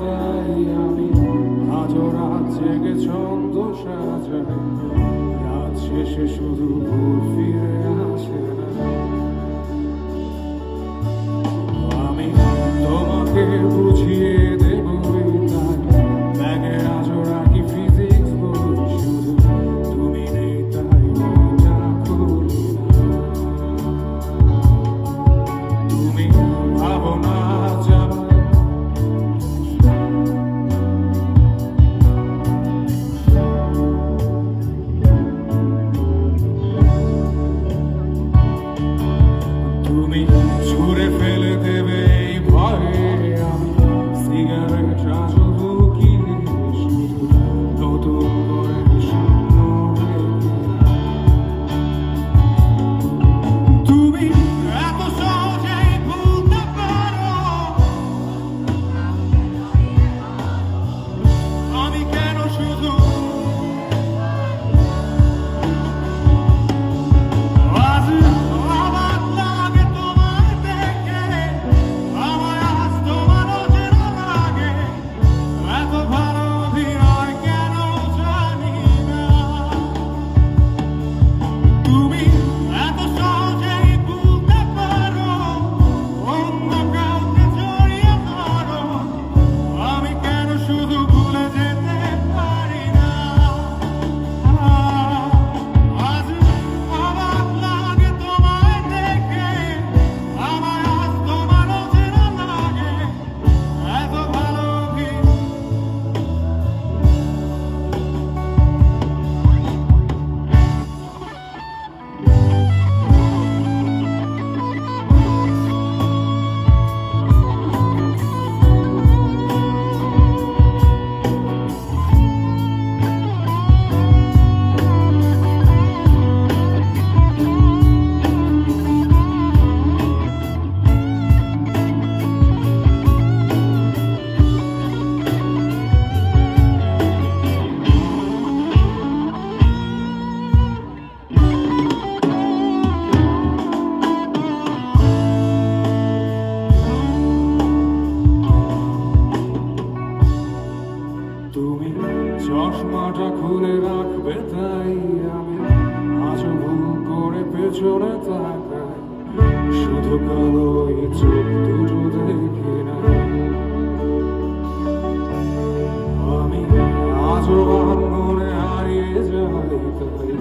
তাই আমি আজও রাত শেষে শুধু ফিরে আছে তুমি ছুঁড়ে ফেলে তাই আমি আজও ভুল করে পেছনে তাকাই। শুধু কালোই চোখ দুটো দেখি না আমি আজও মনে হারিয়ে যাই তাই